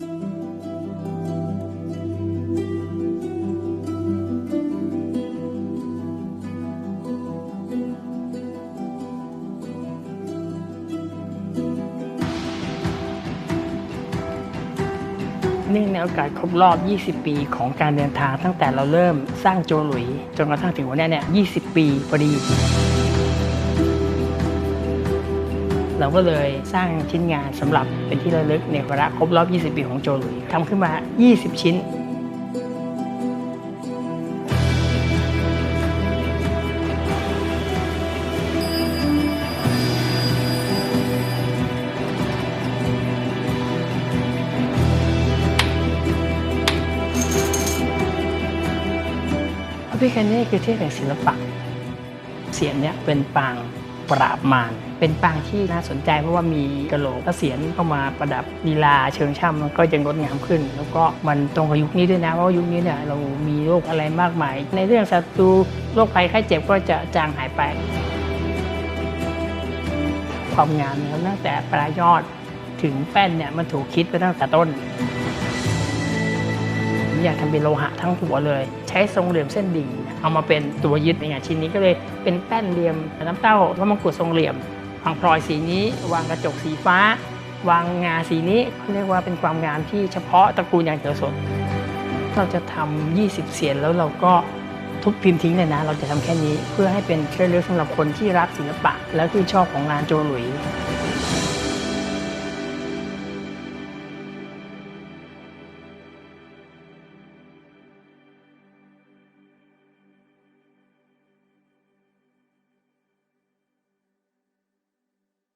เนื่องในโอกาสครบรอบ 20 ปีของการเดินทางตั้งแต่เราเริ่มสร้างโจหลุย จนกระทั่งถึงวันนี้เนี่ย 20 ปีพอดี เราก็เลยสร้างชิ้นงานสำหรับเป็นที่ระลึกในวาระครบรอบ 20 ปีของโจหลุยทำขึ้นมา 20 ชิ้นพระพิคเนตคือเทพแห่งศิลปะ เสียนเนี่ยเป็นปาง ปราบมารเป็นปางที่น่าสนใจเพราะว่ามีกระโหลกเสียนเข้ามาประดับลีลาเชิงช่ำมันก็จะงดงามขึ้น แล้วก็มันตรงกับยุคนี้ด้วยนะเพราะว่ายุคนี้เนี่ยเรามีโรคอะไรมากมาย ในเรื่องศัตรูโรคภัยไข้เจ็บก็จะจางหายไป ความงามเนี่ยตั้งแต่ปลายยอดถึงแป้นเนี่ยมันถูกคิดไปตั้งแต่ต้น อยากทำเป็นโลหะทั้งหัวเลย ใช้ทรงเหลี่ยมเส้นดิ่งเอามาเป็นตัวยึดในงานชิ้นนี้ก็เลยเป็นแป้นเหลี่ยมน้ำเต้าพระมงกุฎทรงเหลี่ยมวางพลอยสีนี้ วางกระจกสีฟ้า วางงาสีนี้เขาเรียกว่าเป็นความงามที่เฉพาะตระกูลยางเขียวสดเราจะทำ20 เสียนแล้วเราก็ทุบพิมพ์ทิ้งเลยนะ เราจะทำแค่นี้เพื่อให้เป็นเครื่องเลือกสำหรับคนที่รักศิลปะ และที่ชอบของงานโจหลุย